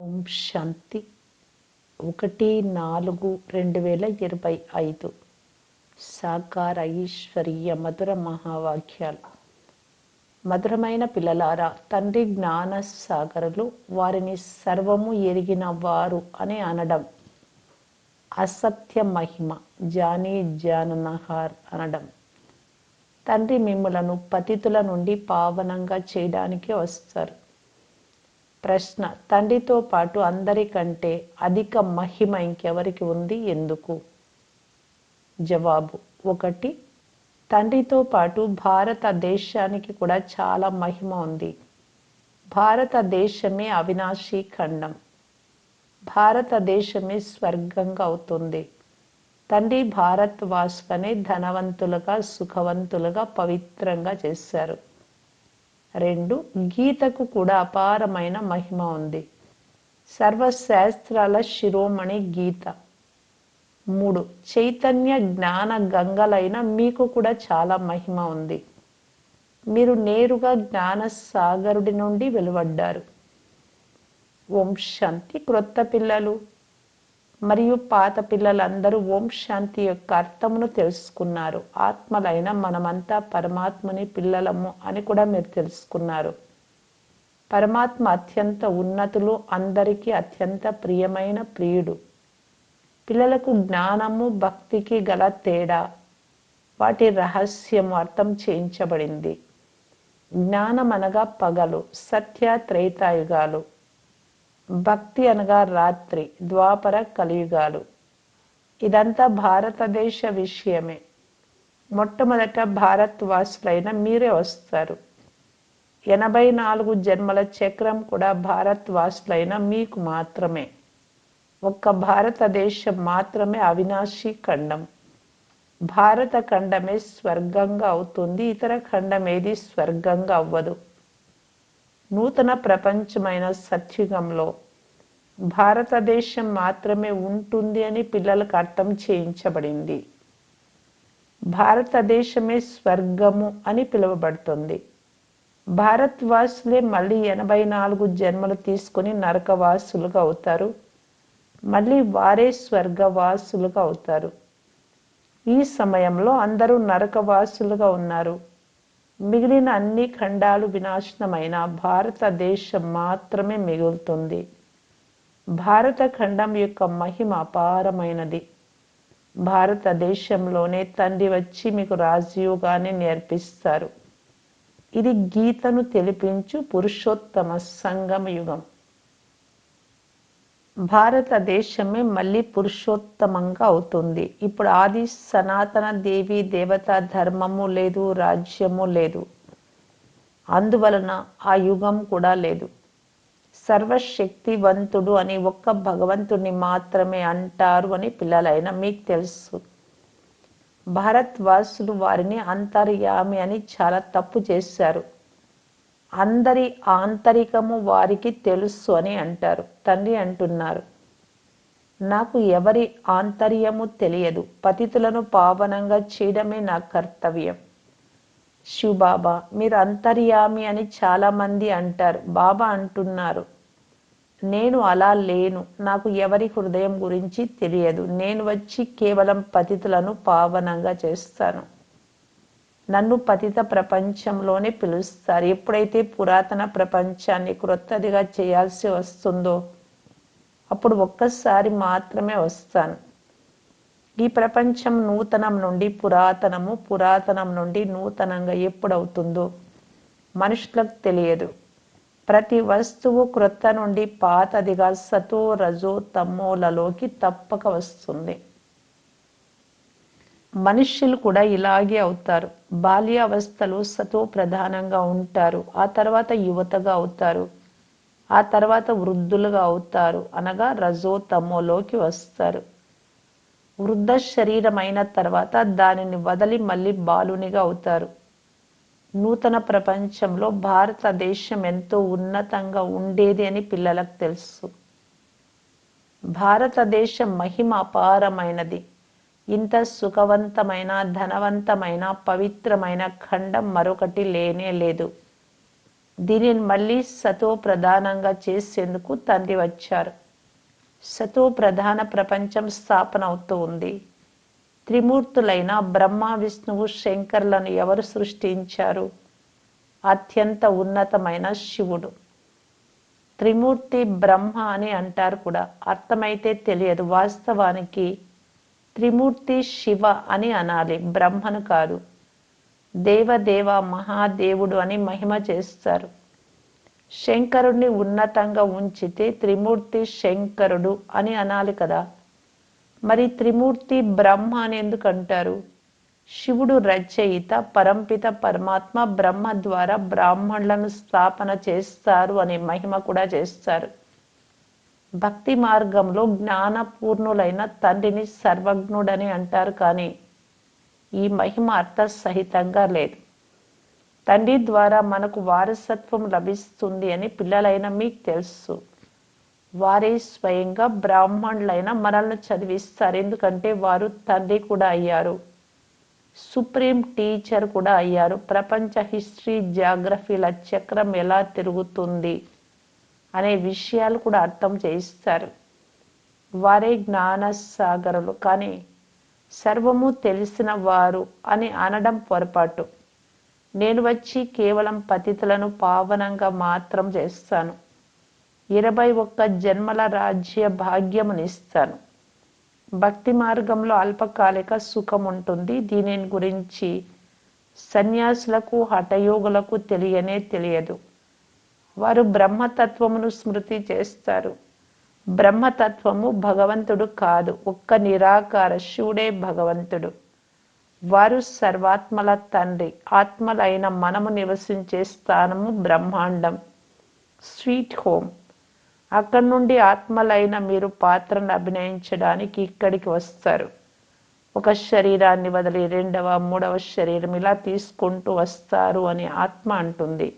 ఓం శాంతి. ఒకటి నాలుగు రెండు వేల ఇరవై ఐదు. సాకార ఐశ్వర్య మధుర మహావాక్యాలు. మధురమైన పిల్లలారా తండ్రి జ్ఞాన సాగరులు వారిని సర్వము ఎరిగిన వారు అని అనడం. అసత్య మహిమ జానీ జాననహార్ అనడం. తండ్రి మిమ్మలను పతితుల నుండి పావనంగా చేయడానికి వస్తారు. ప్రశ్న. తండ్రితో పాటు అందరికంటే అధిక మహిమ ఇంకెవరికి ఉంది? ఎందుకు? జవాబు. ఒకటి తండ్రితో పాటు భారతదేశానికి కూడా చాలా మహిమ ఉంది. భారతదేశమే అవినాశీ ఖండం. భారతదేశమే స్వర్గంగా అవుతుంది. తండ్రి భారత్ వాసులనే ధనవంతులుగా సుఖవంతులుగా పవిత్రంగా చేశారు. రెండు గీతకు కూడా అపారమైన మహిమ ఉంది. సర్వశాస్త్రాల శిరోమణి గీత. మూడు చైతన్య జ్ఞాన గంగలైన మీకు కూడా చాలా మహిమ ఉంది. మీరు నేరుగా జ్ఞాన సాగరుడి నుండి వెలువడ్డారు. ఓం శాంతి క్రొత్త పిల్లలు. మరియు పాత పిల్లలందరూ ఓం శాంతి యొక్క అర్థమును తెలుసుకున్నారు. ఆత్మలైన మనమంతా పరమాత్మని పిల్లలము అని కూడా మీరు తెలుసుకున్నారు. పరమాత్మ అత్యంత ఉన్నతులు అందరికీ అత్యంత ప్రియమైన ప్రియుడు. పిల్లలకు జ్ఞానము భక్తికి గల తేడా. వాటి రహస్యము అర్థం చేయించబడింది. జ్ఞానం అనగా పగలు సత్య త్రైతాయుగాలు. భక్తి అనగా రాత్రి ద్వాపర కలియుగాలు. ఇదంతా భారతదేశ విషయమే. మొట్టమొదట భారత్ వాసులైన మీరే వస్తారు. ఎనభై నాలుగు జన్మల చక్రం కూడా భారత్ వాసులైన మీకు మాత్రమే. ఒక్క భారతదేశం మాత్రమే అవినాశీ ఖండం. భారత ఖండమే స్వర్గంగా అవుతుంది ఇతర ఖండం ఏది స్వర్గంగా అవ్వదు. నూతన ప్రపంచమైన సత్యుగంలో భారతదేశం మాత్రమే ఉంటుంది అని పిల్లలకు అర్థం చేయించబడింది. భారతదేశమే స్వర్గము అని పిలువబడుతుంది. భారత్వాసులే మళ్ళీ ఎనభై నాలుగు జన్మలు తీసుకుని నరకవాసులుగా అవుతారు. మళ్ళీ వారే స్వర్గవాసులుగా అవుతారు. ఈ సమయంలో అందరూ నరకవాసులుగా ఉన్నారు. మిగిలిన అన్ని ఖండాలు వినాశనమైన భారతదేశం మాత్రమే మిగులుతుంది. భారత ఖండం యొక్క మహిమ అపారమైనది. భారతదేశంలోనే తండ్రి వచ్చి మీకు రాజయోగాన్ని నేర్పిస్తారు. ఇది గీతను తెలిపించు పురుషోత్తమ సంగమ యుగం భారతదేశమే మళ్ళీ పురుషోత్తమంగా అవుతుంది. ఇప్పుడు ఆది సనాతన దేవి దేవత ధర్మము లేదు రాజ్యము లేదు. అందువలన ఆ యుగం కూడా లేదు. సర్వశక్తివంతుడు అని ఒక్క భగవంతుడిని మాత్రమే అంటారు అని పిల్లలైన మీకు తెలుసు. భారత్వాసులు వారిని అంతర్యామి అని చాలా తప్పు చేశారు. అందరి ఆంతరికము వారికి తెలుసు అని అంటారు. తండ్రి అంటున్నారు నాకు ఎవరి ఆంతర్యము తెలియదు. పతితులను పావనంగా చేయడమే నా కర్తవ్యం. శివబాబా మీరు అంతర్యామి అని చాలామంది అంటారు. బాబా అంటున్నారు నేను అలా లేను. నాకు ఎవరి హృదయం గురించి తెలియదు. నేను వచ్చి కేవలం పతితులను పావనంగా చేస్తాను. నన్ను పతిత ప్రపంచంలోనే పిలుస్తారు. ఎప్పుడైతే పురాతన ప్రపంచాన్ని క్రొత్తదిగా చేయాల్సి వస్తుందో అప్పుడు ఒక్కసారి మాత్రమే వస్తాను. ఈ ప్రపంచం నూతనం నుండి పురాతనము పురాతనం నుండి నూతనంగా ఎప్పుడవుతుందో మనుషులకు తెలియదు. ప్రతి వస్తువు క్రొత్త నుండి పాతదిగా సతో రజో తమ్మోలలోకి తప్పక వస్తుంది. మనుష్యులు కూడా ఇలాగే అవుతారు. బాల్యావస్థలో సతో ప్రధానంగా ఉంటారు. ఆ తర్వాత యువతగా అవుతారు. ఆ తర్వాత వృద్ధులుగా అవుతారు. అనగా రజోతమోలోకి వస్తారు. వృద్ధ శరీరం అయిన తర్వాత దానిని వదిలి మళ్ళీ బాలునిగా అవుతారు. నూతన ప్రపంచంలో భారతదేశం ఎంతో ఉన్నతంగా ఉండేది అని పిల్లలకు తెలుసు. భారతదేశం మహిమ అపారమైనది. ఇంత సుఖవంతమైన ధనవంతమైన పవిత్రమైన ఖండం మరొకటి లేనే లేదు. దీనిని మళ్ళీ సతో ప్రధానంగా చేసేందుకు తండ్రి వచ్చారు. సతో ప్రధాన ప్రపంచం స్థాపన అవుతూ ఉంది. త్రిమూర్తులైన బ్రహ్మ విష్ణువు శంకర్లను ఎవరు సృష్టించారు? అత్యంత ఉన్నతమైన శివుడు. త్రిమూర్తి బ్రహ్మ అని అంటారు కూడా. అర్థమైతే తెలియదు. వాస్తవానికి త్రిమూర్తి శివ అని అనాలి బ్రహ్మను కాదు. దేవదేవ మహాదేవుడు అని మహిమ చేస్తారు. శంకరుణ్ణి ఉన్నతంగా ఉంచితే త్రిమూర్తి శంకరుడు అని అనాలి కదా. మరి త్రిమూర్తి బ్రహ్మ అని ఎందుకు అంటారు? శివుడు రచయిత పరంపిత పరమాత్మ బ్రహ్మ ద్వారా బ్రాహ్మణులను స్థాపన చేస్తారు అనే మహిమ కూడా చేస్తారు. భక్తి మార్గంలో జ్ఞానపూర్ణులైన తండ్రిని సర్వజ్ఞుడని అంటారు కానీ ఈ మహిమ అర్థ సహితంగా లేదు. తండ్రి ద్వారా మనకు వారసత్వం లభిస్తుంది అని పిల్లలైన మీకు తెలుసు. వారే స్వయంగా బ్రాహ్మణులైన మనల్ని చదివిస్తారు. ఎందుకంటే వారు తండ్రి కూడా అయ్యారు. సుప్రీం టీచర్ కూడా అయ్యారు. ప్రపంచ హిస్టరీ జాగ్రఫీల చక్రం ఎలా తిరుగుతుంది? అనే విషయాలు కూడా అర్థం చేయిస్తారు. వారే జ్ఞానసాగరులు. కానీ సర్వము తెలిసిన వారు అని అనడం పొరపాటు. నేను వచ్చి కేవలం పతితులను పావనంగా మాత్రం చేస్తాను. ఇరవై ఒక్క జన్మల రాజ్య భాగ్యమునిస్తాను. భక్తి మార్గంలో అల్పకాలిక సుఖం ఉంటుంది దీనిని గురించి సన్యాసులకు హఠయోగులకు తెలియనే తెలియదు. వారు బ్రహ్మతత్వమును స్మృతి చేస్తారు. బ్రహ్మతత్వము భగవంతుడు కాదు. ఒక్క నిరాకార శివుడే భగవంతుడు. వారు సర్వాత్మల తండ్రి. ఆత్మలైన మనము నివసించే స్థానము బ్రహ్మాండం. Sweet home. అక్కడి నుండి ఆత్మలైన మీరు పాత్రను అభినయించడానికి ఇక్కడికి వస్తారు. ఒక శరీరాన్ని వదిలి రెండవ మూడవ శరీరం ఇలా తీసుకుంటూ వస్తారు అని ఆత్మ అంటుంది.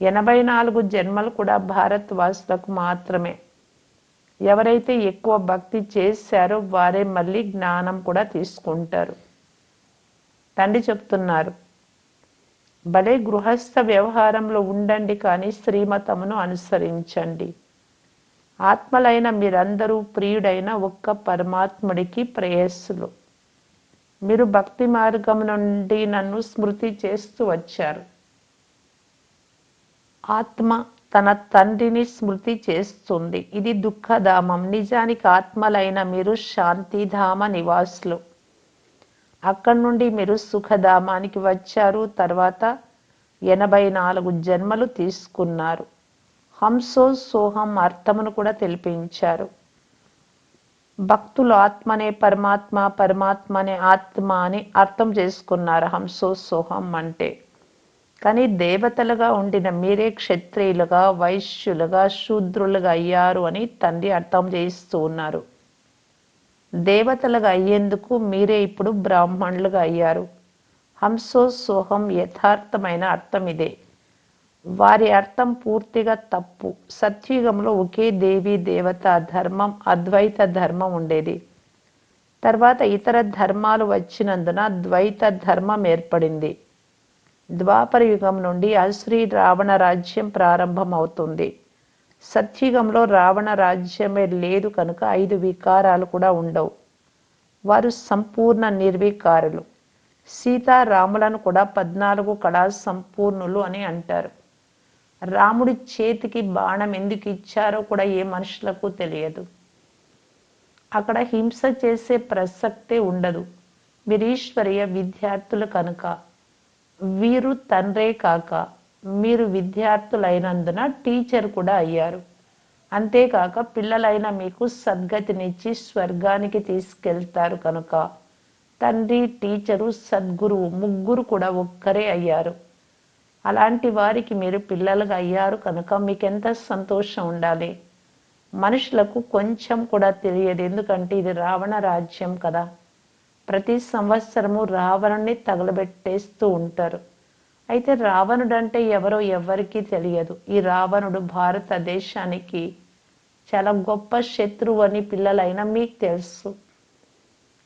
ఎనభై నాలుగు జన్మలు కూడా భారత్ వాసులకు మాత్రమే. ఎవరైతే ఎక్కువ భక్తి చేశారో వారే మళ్ళీ జ్ఞానం కూడా తీసుకుంటారు. తండ్రి చెప్తున్నారు భలే గృహస్థ వ్యవహారంలో ఉండండి కానీ శ్రీమతమును అనుసరించండి. ఆత్మలైన మీరందరూ ప్రియుడైన ఒక్క పరమాత్ముడికి ప్రేయస్సులు. మీరు భక్తి మార్గం నుండి నన్ను స్మృతి చేస్తూ వచ్చారు. ఆత్మ తన తండ్రిని స్మృతి చేస్తుంది. ఇది దుఃఖధామం. నిజానికి ఆత్మలైన మీరు శాంతిధామ నివాసులు. అక్కడి నుండి మీరు సుఖధామానికి వచ్చారు. తర్వాత ఎనభై నాలుగు జన్మలు తీసుకున్నారు. హంసో సోహం అర్థమును కూడా తెలిపించారు. భక్తులు ఆత్మనే పరమాత్మ పరమాత్మనే ఆత్మ అని అర్థం చేసుకున్నారు. హంసో సోహం అంటే కానీ దేవతలుగా ఉండిన మీరే క్షత్రియులుగా వైశ్యులుగా శూద్రులుగా అయ్యారు అని తండ్రి అర్థం చేయిస్తూ ఉన్నారు. దేవతలుగా అయ్యేందుకు మీరే ఇప్పుడు బ్రాహ్మణులుగా అయ్యారు. హంసో సోహం యథార్థమైన అర్థం ఇదే. వారి అర్థం పూర్తిగా తప్పు. సత్యుగంలో ఒకే దేవి దేవత ధర్మం అద్వైత ధర్మం ఉండేది. తర్వాత ఇతర ధర్మాలు వచ్చినందున ద్వైత ధర్మం ఏర్పడింది. ద్వాపర యుగం నుండి అశ్రీ రావణ రాజ్యం ప్రారంభం అవుతుంది సత్యుగంలో రావణ రాజ్యమే లేదు కనుక ఐదు వికారాలు కూడా ఉండవు. వారు సంపూర్ణ నిర్వికారులు. సీతారాములను కూడా పద్నాలుగు కళా సంపూర్ణులు అని అంటారు. రాముడి చేతికి బాణం ఎందుకు ఇచ్చారో కూడా ఏ మనుషులకు తెలియదు. అక్కడ హింస చేసే ప్రసక్తే ఉండదు. మీరు విద్యార్థులు కనుక వీరు తండ్రే కాక మీరు విద్యార్థులైనందున టీచర్ కూడా అయ్యారు. అంతేకాక పిల్లలైన మీకు సద్గతినిచ్చి స్వర్గానికి తీసుకెళ్తారు కనుక తండ్రి టీచరు సద్గురువు ముగ్గురు కూడా ఒక్కరే అయ్యారు. అలాంటి వారికి మీరు పిల్లలుగా అయ్యారు కనుక మీకెంత సంతోషం ఉండాలి. మనుషులకు కొంచెం కూడా తెలియదు ఎందుకంటే ఇది రావణ రాజ్యం కదా. ప్రతి సంవత్సరము రావణుని తగలబెట్టేస్తూ ఉంటారు. అయితే రావణుడు అంటే ఎవరో ఎవరికీ తెలియదు. ఈ రావణుడు భారతదేశానికి చాలా గొప్ప శత్రువు అని పిల్లలైన మీకు తెలుసు.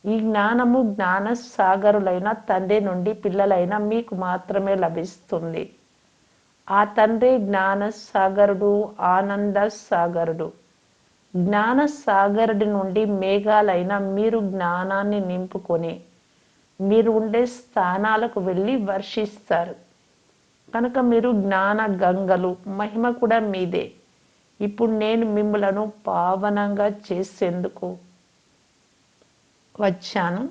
ఈ జ్ఞానము జ్ఞాన సాగరులైన తండ్రి నుండి పిల్లలైన మీకు మాత్రమే లభిస్తుంది. ఆ తండ్రి జ్ఞాన సాగరుడు ఆనంద సాగరుడు జ్ఞాన సాగరుడి నుండి మేఘాలైన మీరు జ్ఞానాన్ని నింపుకొని మీరు ఉండే స్థానాలకు వెళ్ళి వర్షిస్తారు. కనుక మీరు జ్ఞాన గంగలు మహిమ కూడా మీదే. ఇప్పుడు నేను మిమ్మలను పావనంగా చేసేందుకు వచ్చాను.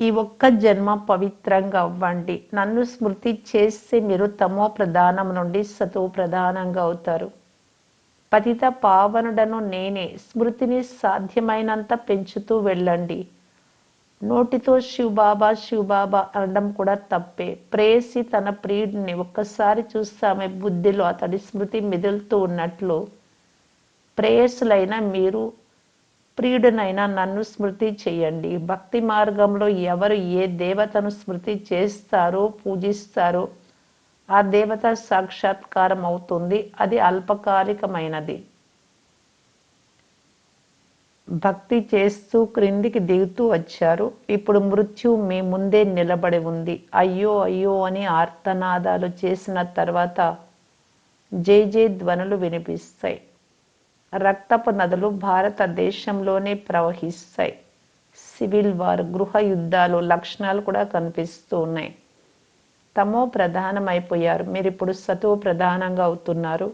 ఈ ఒక్క జన్మ పవిత్రంగా అవ్వండి. నన్ను స్మృతి చేస్తే మీరు తమో ప్రధానం నుండి సతో ప్రధానంగా అవుతారు. పతిత పావనుడను నేనే స్మృతిని సాధ్యమైనంత పెంచుతూ వెళ్ళండి. నోటితో శివబాబా శివబాబా అనడం కూడా తప్పే. ప్రేసి తన ప్రియుడిని ఒక్కసారి చూస్తే ఆమె బుద్ధిలో అతడి స్మృతి మెదులుతూ ఉన్నట్లు. ప్రేయసులైన మీరు ప్రియుడనైనా నన్ను స్మృతి చేయండి. భక్తి మార్గంలో ఎవరు ఏ దేవతను స్మృతి చేస్తారో పూజిస్తారో ఆ దేవత సాక్షాత్కారం అవుతుంది అది అల్పకాలికమైనది. భక్తి చేస్తూ క్రిందికి దిగుతూ వచ్చారు. ఇప్పుడు మృత్యు మీ ముందే నిలబడి ఉంది. అయ్యో అయ్యో అని ఆర్తనాదాలు చేసిన తర్వాత జై జై ధ్వనులు వినిపిస్తాయి. రక్తపు నదులు భారతదేశంలోనే ప్రవహిస్తాయి. సివిల్ వార్ గృహ యుద్ధాలు లక్షణాలు కూడా కనిపిస్తూ ఉన్నాయి. తమో ప్రధానమైపోయారు. మీరు ఇప్పుడు సతో ప్రధానంగా అవుతున్నారు.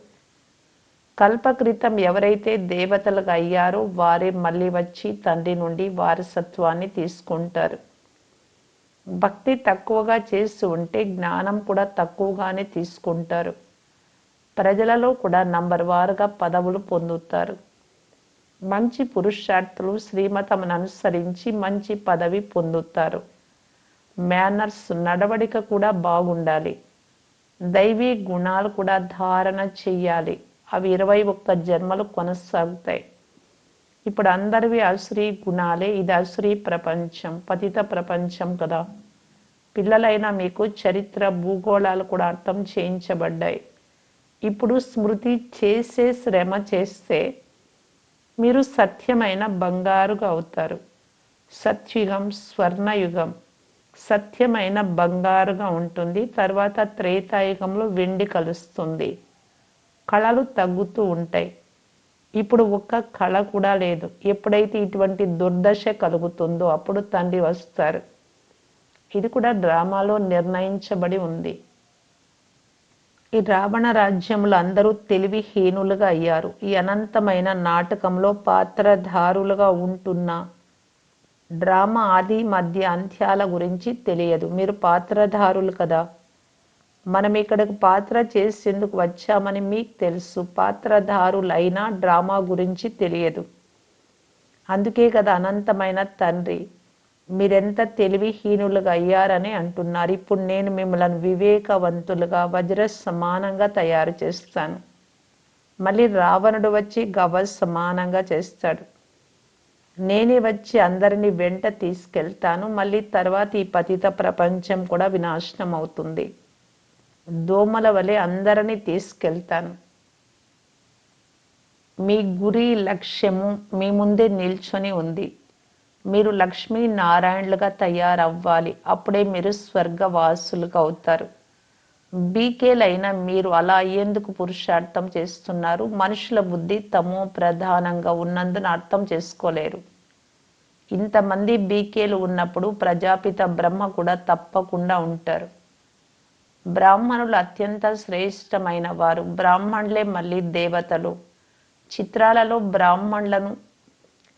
కల్పకృతం ఎవరైతే దేవతలుగా అయ్యారో వారే మళ్ళీ వచ్చి తండ్రి నుండి వారసత్వాన్ని తీసుకుంటారు. భక్తి తక్కువగా చేస్తూ ఉంటే జ్ఞానం కూడా తక్కువగానే తీసుకుంటారు. ప్రజలలో కూడా నంబర్ వారుగా పదవులు పొందుతారు. మంచి పురుషార్థులు శ్రీమతమును అనుసరించి మంచి పదవి పొందుతారు. మేనర్స్ నడవడిక కూడా బాగుండాలి దైవీ గుణాలు కూడా ధారణ చెయ్యాలి అవి ఇరవై ఒక్క జన్మలు కొనసాగుతాయి ఇప్పుడు అందరివి అశ్రీ గుణాలే ఇది అశ్రీ ప్రపంచం పతిత ప్రపంచం కదా పిల్లలైన మీకు చరిత్ర భూగోళాలు కూడా అర్థం చేయించబడ్డాయి ఇప్పుడు స్మృతి చేసే శ్రమ చేస్తే మీరు సత్యమైన బంగారుగా అవుతారు సత్యుగం స్వర్ణయుగం సత్యమైన బంగారుగా ఉంటుంది. తర్వాత త్రేతాయుగంలో వెండి కలుస్తుంది. కళలు తగ్గుతూ ఉంటాయి. ఇప్పుడు ఒక్క కళ కూడా లేదు. ఎప్పుడైతే ఇటువంటి దుర్దశ కలుగుతుందో అప్పుడు తండ్రి వస్తారు. ఇది కూడా డ్రామాలో నిర్ణయించబడి ఉంది. ఈ రావణ రాజ్యంలో అందరూ తెలివిహీనులుగా అయ్యారు. ఈ అనంతమైన నాటకంలో పాత్రధారులుగా ఉంటున్న డ్రామా ఆది మధ్య అంత్యాల గురించి తెలియదు. మీరు పాత్రధారులు కదా. మనం ఇక్కడికి పాత్ర చేసేందుకు వచ్చామని మీకు తెలుసు. పాత్రధారులైన డ్రామా గురించి తెలియదు. అందుకే కదా అనంతమైన తండ్రి. మీరెంత తెలివిహీనులుగా అయ్యారని అంటున్నారు. ఇప్పుడు నేను మిమ్మల్ని వివేకవంతులుగా వజ్ర సమానంగా తయారు చేస్తాను. మళ్ళీ రావణుడు వచ్చి గవ సమానంగా చేస్తాడు. నేనే వచ్చి అందరిని వెంట తీసుకెళ్తాను. మళ్ళీ తర్వాత ఈ పతిత ప్రపంచం కూడా వినాశనం అవుతుంది. దోమల వలె అందరినీ తీసుకెళ్తాను. మీ గురి లక్ష్యము మీ ముందే నిల్చొని ఉంది. మీరు లక్ష్మీ నారాయణలుగా తయారవ్వాలి. అప్పుడే మీరు స్వర్గవాసులుగా అవుతారు. బీకేలైన మీరు అలా అయ్యేందుకు పురుషార్థం చేస్తున్నారు? మనుషుల బుద్ధి తమో ప్రధానంగా ఉన్నందున అర్థం చేసుకోలేరు. ఇంతమంది బీకేలు ఉన్నప్పుడు ప్రజాపిత బ్రహ్మ కూడా తప్పకుండా ఉంటారు. బ్రాహ్మణులు అత్యంత శ్రేష్టమైన వారు. బ్రాహ్మణులే మళ్ళీ దేవతలు. చిత్రాలలో బ్రాహ్మణులను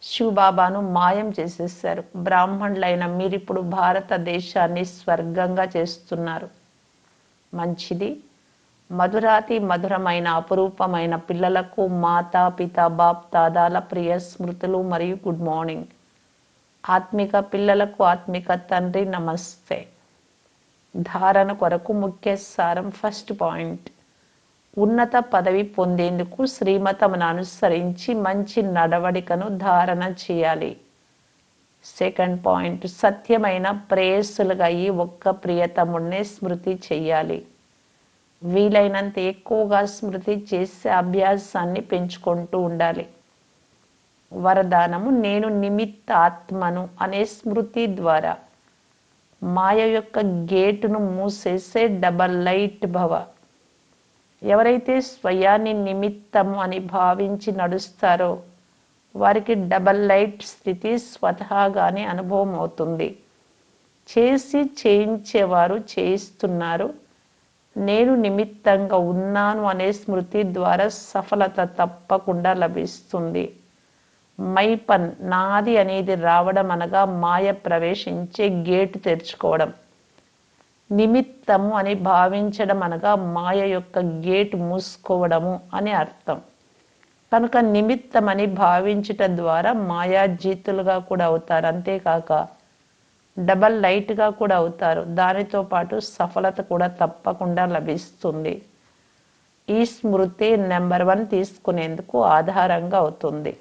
శివబాబాను మాయం చేసేసారు బ్రాహ్మణులైన మీరిప్పుడు భారతదేశాన్ని స్వర్గంగా చేస్తున్నారు. మంచిది. మధురాతి మధురమైన అపురూపమైన పిల్లలకు మాతా పిత బాప్ దాదాల ప్రియ స్మృతులు మరియు గుడ్ మార్నింగ్. ఆత్మిక పిల్లలకు ఆత్మిక తండ్రి నమస్తే. ధారణ కొరకు ముఖ్య సారం ఫస్ట్ పాయింట్. ఉన్నత పదవి పొందేందుకు శ్రీమతమును అనుసరించి మంచి నడవడికను ధారణ చేయాలి. సెకండ్ పాయింట్ సత్యమైన ప్రేయస్సులుగా అయ్యి ఒక్క ప్రియతముడినే స్మృతి చెయ్యాలి. వీలైనంత ఎక్కువగా స్మృతి చేసే అభ్యాసాన్ని పెంచుకుంటూ ఉండాలి. వరదానము నేను నిమిత్త ఆత్మను అనే స్మృతి ద్వారా. మాయ యొక్క గేటును మూసేసే డబల్ లైట్ భవ. ఎవరైతే స్వయాన్ని నిమిత్తము అని భావించి నడుస్తారో వారికి డబల్ లైట్ స్థితి స్వతహాగానే అనుభవం అవుతుంది చేసి చేయించేవారు చేయిస్తున్నారు. నేను నిమిత్తంగా ఉన్నాను అనే స్మృతి ద్వారా సఫలత తప్పకుండా లభిస్తుంది. మైపన్ నాది అనేది రావడం అనగా మాయ ప్రవేశించే గేటు తెరుచుకోవడం. నిమిత్తము అని భావించడం అనగా మాయ యొక్క గేట్ మూసుకోవడము అని అర్థం. కనుక నిమిత్తమని భావించుట ద్వారా మాయాజీతులుగా కూడా అవుతారు. అంతేకాక డబల్ లైట్గా కూడా అవుతారు. దానితో పాటు సఫలత కూడా తప్పకుండా లభిస్తుంది. ఈ స్మృతి నెంబర్ వన్ తీసుకునేందుకు ఆధారంగా అవుతుంది.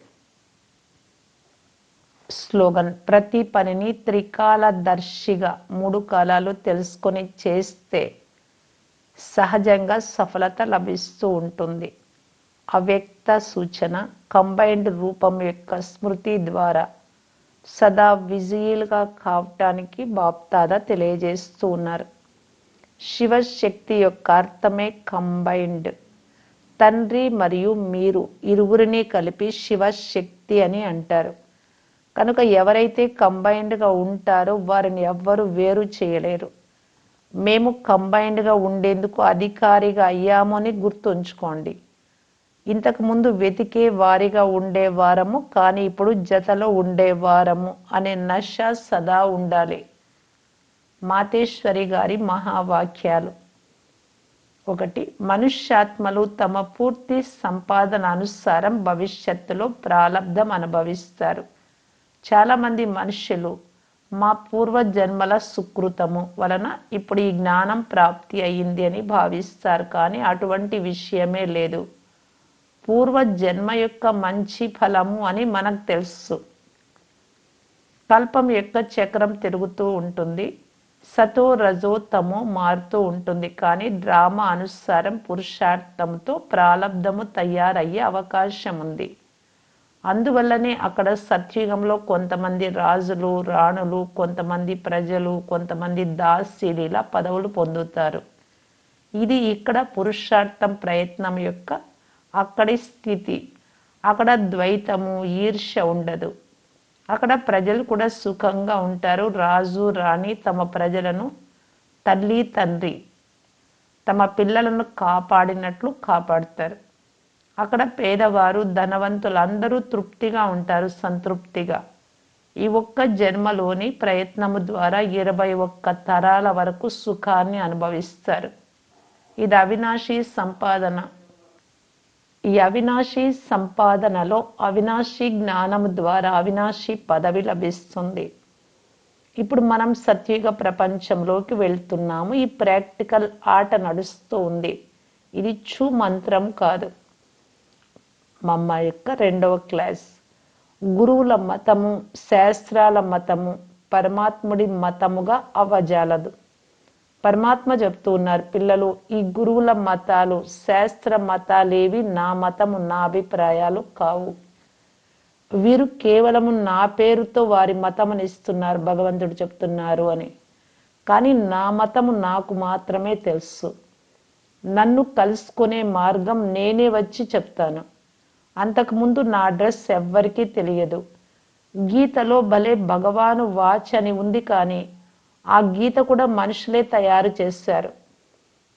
స్లోగన్ ప్రతి పనిని త్రికాలదర్శిగా మూడు కాలాలు తెలుసుకొని చేస్తే సహజంగా సఫలత లభిస్తూ ఉంటుంది. అవ్యక్త సూచన కంబైన్డ్ రూపం యొక్క స్మృతి ద్వారా సదా విజయులుగా కావటానికి బాప్తాద తెలియజేస్తూ ఉన్నారు. శివశక్తి యొక్క అర్థమే కంబైన్డ్. తండ్రి మరియు మీరు ఇరువురిని కలిపి శివశక్తి అని అంటారు. కనుక ఎవరైతే కంబైన్డ్గా ఉంటారో వారిని ఎవ్వరు వేరు చేయలేరు. మేము కంబైన్డ్గా ఉండేందుకు అధికారిగా అయ్యాము అని గుర్తుంచుకోండి. ఇంతకుముందు వెతికే వారిగా ఉండేవారము కానీ ఇప్పుడు జతలో ఉండేవారము అనే నష సదా ఉండాలి. మాతేశ్వరి గారి మహావాక్యాలు. ఒకటి మనుష్యాత్మలు తమ పూర్తి సంపాదన అనుసారం భవిష్యత్తులో ప్రారంధం అనుభవిస్తారు. చాలామంది మనుషులు మా పూర్వ జన్మల సుకృతము వలన ఇప్పుడు ఈ జ్ఞానం ప్రాప్తి అయ్యింది అని భావిస్తారు కానీ అటువంటి విషయమే లేదు. పూర్వ జన్మ యొక్క మంచి ఫలము అని మనకు తెలుసు. కల్పం యొక్క చక్రం తిరుగుతూ ఉంటుంది. సతో రజో తమో మారుతూ ఉంటుంది. కానీ డ్రామా అనుసారం పురుషార్థంతో ప్రాలబ్ధము తయారయ్యే అవకాశం ఉంది అందువల్లనే అక్కడ సత్యుగంలో కొంతమంది రాజులు రాణులు కొంతమంది ప్రజలు కొంతమంది దాసీలిలా పదవులు పొందుతారు. ఇది ఇక్కడ పురుషార్థం ప్రయత్నం యొక్క అక్కడి స్థితి. అక్కడ ద్వైతము ఈర్ష ఉండదు. అక్కడ ప్రజలు కూడా సుఖంగా ఉంటారు. రాజు రాణి తమ ప్రజలను తల్లి తండ్రి తమ పిల్లలను కాపాడినట్లు కాపాడుతారు. అక్కడ పేదవారు ధనవంతులు అందరూ తృప్తిగా ఉంటారు సంతృప్తిగా. ఈ ఒక్క జన్మలోని ప్రయత్నము ద్వారా ఇరవై ఒక్క తరాల వరకు సుఖాన్ని అనుభవిస్తారు. ఇది అవినాశీ సంపాదన. ఈ అవినాశి సంపాదనలో అవినాశి జ్ఞానము ద్వారా అవినాశి పదవి లభిస్తుంది. ఇప్పుడు మనం సత్యుగ ప్రపంచంలోకి వెళ్తున్నాము. ఈ ప్రాక్టికల్ ఆట నడుస్తూ ఉంది. ఇది చూ మంత్రం కాదు. మా అమ్మ యొక్క రెండవ క్లాస్. గురువుల మతము శాస్త్రాల మతము పరమాత్ముడి మతముగా అవ్వజాలదు పరమాత్మ చెప్తూ ఉన్నారు పిల్లలు ఈ గురువుల మతాలు శాస్త్ర మతాలేవి నా మతము నా అభిప్రాయాలు కావు. వీరు కేవలము నా పేరుతో వారి మతముని ఇస్తున్నారు భగవంతుడు చెప్తున్నారు అని. కానీ నా మతము నాకు మాత్రమే తెలుసు. నన్ను కలుసుకునే మార్గం నేనే వచ్చి చెప్తాను. అంతకుముందు నా అడ్రస్ ఎవ్వరికీ తెలియదు. గీతలో భలే భగవాను వాచ్ అని ఉంది కానీ ఆ గీత కూడా మనుషులే తయారు చేశారు.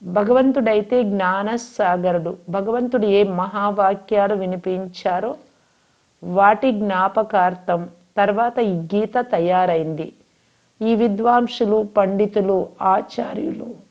భగవంతుడైతే జ్ఞానసాగరుడు. భగవంతుడు ఏ మహావాక్యాలు వినిపించారో వాటి జ్ఞాపకార్థం తర్వాత ఈ గీత తయారైంది. ఈ విద్వాంసులు పండితులు ఆచార్యులు